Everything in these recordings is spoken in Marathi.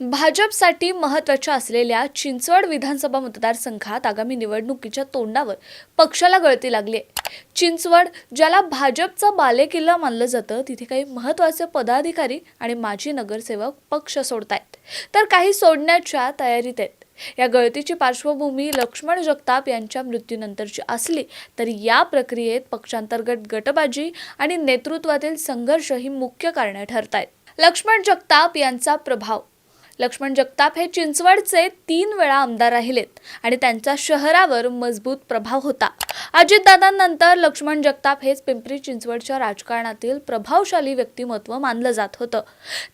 भाजपसाठी महत्त्वाच्या असलेल्या चिंचवड विधानसभा मतदारसंघात आगामी निवडणुकीच्या तोंडावर पक्षाला गळती लागली आहे. चिंचवड ज्याला भाजपचा बालेकिल्ला मानलं जातं तिथे काही महत्त्वाचे पदाधिकारी आणि माजी नगरसेवक पक्ष सोडतायत. तर काही सोडण्याच्या तयारीत आहेत. या गळतीची पार्श्वभूमी लक्ष्मण जगताप यांच्या मृत्यूनंतरची असली तरी या प्रक्रियेत पक्षांतर्गत गटबाजी आणि नेतृत्वातील संघर्ष ही मुख्य कारणे ठरत आहेत लक्ष्मण जगताप यांचा प्रभाव लक्ष्मण जगताप हे चिंचवडचे तीन वेळा आमदार राहिलेत आणि त्यांचा शहरावर मजबूत प्रभाव होता. अजितदादांनंतर लक्ष्मण जगताप हेच पिंपरी चिंचवडच्या राजकारणातील प्रभावशाली व्यक्तिमत्व मानलं जात होतं.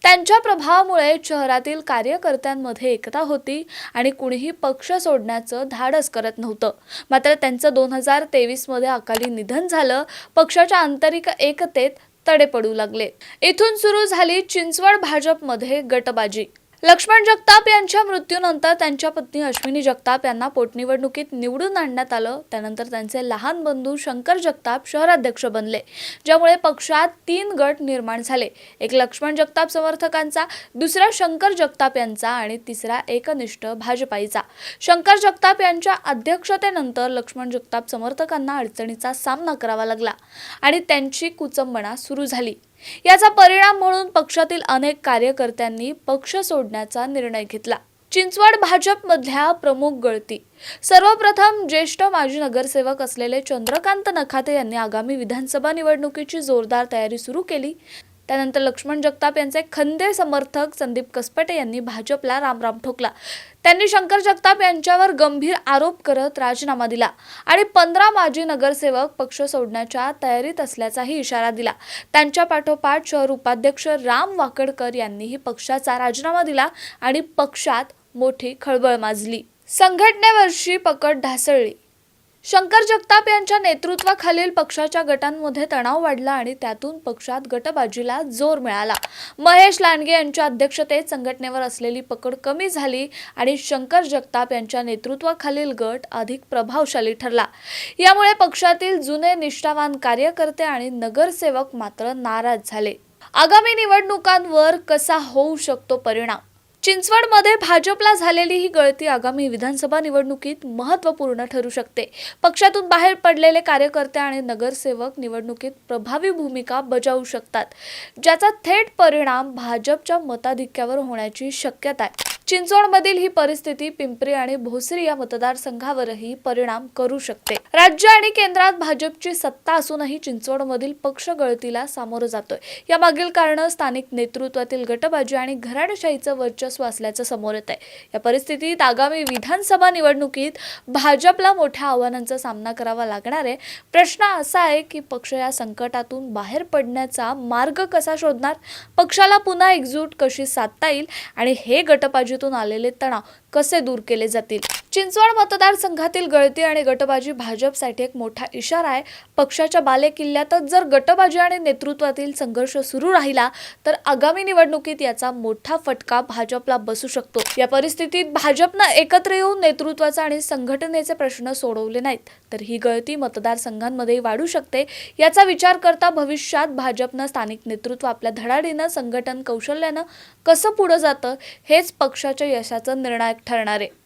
त्यांच्या प्रभावामुळे शहरातील कार्यकर्त्यांमध्ये एकता होती आणि कुणीही पक्ष सोडण्याचं धाडस करत नव्हतं. मात्र त्यांचं दोन हजार तेवीसमध्ये अकाली निधन झालं पक्षाच्या आंतरिक एकतेत तडे पडू लागले. इथून सुरू झाली चिंचवड भाजपमध्ये गटबाजी. लक्ष्मण जगताप यांच्या मृत्यूनंतर त्यांच्या पत्नी अश्विनी जगताप यांना पोटनिवडणुकीत निवडून आणण्यात आलं. त्यानंतर त्यांचे लहान बंधू शंकर जगताप शहराध्यक्ष बनले ज्यामुळे पक्षात तीन गट निर्माण झाले. एक लक्ष्मण जगताप समर्थकांचा दुसरा शंकर जगताप यांचा आणि तिसरा एकनिष्ठ भाजपाईचा. शंकर जगताप यांच्या अध्यक्षतेनंतर लक्ष्मण जगताप समर्थकांना अडचणीचा सामना करावा लागला आणि त्यांची कुचंबणा सुरू झाली. याचा परिणाम म्हणून पक्षातील अनेक कार्यकर्त्यांनी पक्ष सोडण्याचा निर्णय घेतला. चिंचवड भाजपमधल्या प्रमुख गळती. सर्वप्रथम ज्येष्ठ माजी नगरसेवक असलेले चंद्रकांत नखाते यांनी आगामी विधानसभा निवडणुकीची जोरदार तयारी सुरू केली. त्यानंतर लक्ष्मण जगताप यांचे खंदे समर्थक संदीप कसपटे यांनी भाजपला रामराम ठोकला. त्यांनी शंकर जगताप यांच्यावर गंभीर आरोप करत राजीनामा दिला आणि पंधरा माजी नगरसेवक पक्ष सोडण्याच्या तयारीत असल्याचाही इशारा दिला. त्यांच्या पाठोपाठ शहर उपाध्यक्ष राम वाकडकर यांनीही पक्षाचा राजीनामा दिला आणि पक्षात मोठी खळबळ माजली. संघटनेवरची पकड ढासळली. शंकर जगताप यांच्या नेतृत्वाखालील पक्षाच्या गटांमध्ये तणाव वाढला आणि त्यातून पक्षात गटबाजीला जोर मिळाला. महेश लांडगे यांच्या अध्यक्षतेत संघटनेवर असलेली पकड कमी झाली आणि शंकर जगताप यांच्या नेतृत्वाखालील गट अधिक प्रभावशाली ठरला. यामुळे पक्षातील जुने निष्ठावान कार्यकर्ते आणि नगरसेवक मात्र नाराज झाले. आगामी निवडणुकांवर कसा होऊ शकतो परिणाम? चिंचवडमध्ये भाजपला झालेली ही गळती आगामी विधानसभा निवडणुकीत महत्त्वपूर्ण ठरू शकते. पक्षातून बाहेर पडलेले कार्यकर्ते आणि नगरसेवक निवडणुकीत प्रभावी भूमिका बजावू शकतात ज्याचा थेट परिणाम भाजपच्या मताधिक्यावर होण्याची शक्यता आहे. चिंचवडमधील ही परिस्थिती पिंपरी आणि भोसरी या मतदारसंघावरही परिणाम करू शकते. राज्य आणि केंद्रात भाजपची सत्ता असूनही चिंचवडमधील पक्ष गळतीला सामोरं जातोय. या मागील कारण स्थानिक नेतृत्वातील गटबाजी आणि घराणेशाहीचं वर्चस्व असल्याचं समोर येत आहे या परिस्थितीत आगामी विधानसभा निवडणुकीत भाजपला मोठ्या आव्हानांचा सामना करावा लागणार आहे प्रश्न असा आहे की पक्ष या संकटातून बाहेर पडण्याचा मार्ग कसा शोधणार? पक्षाला पुन्हा एकजूट कशी साधता येईल? आणि हे गटबाजीतून आलेले तणाव कसे दूर केले जातील? चिंचवड मतदारसंघातील गळती आणि गटबाजी भाजपसाठी एक मोठा इशारा आहे. पक्षाच्या बालेकिल्ल्यातच जर गटबाजी आणि नेतृत्वातील संघर्ष सुरू राहिला तर आगामी निवडणुकीत याचा मोठा फटका भाजपला बसू शकतो. या परिस्थितीत भाजपनं एकत्र येऊन नेतृत्वाचा आणि संघटनेचे प्रश्न सोडवले नाहीत तर ही गळती मतदारसंघांमध्ये वाढू शकते याचा विचार करता भविष्यात भाजपनं स्थानिक नेतृत्व आपल्या धडाडीनं संघटन कौशल्यानं कसं पुढं जातं हेच पक्षाच्या यशाचं निर्णायक ठरणार आहे.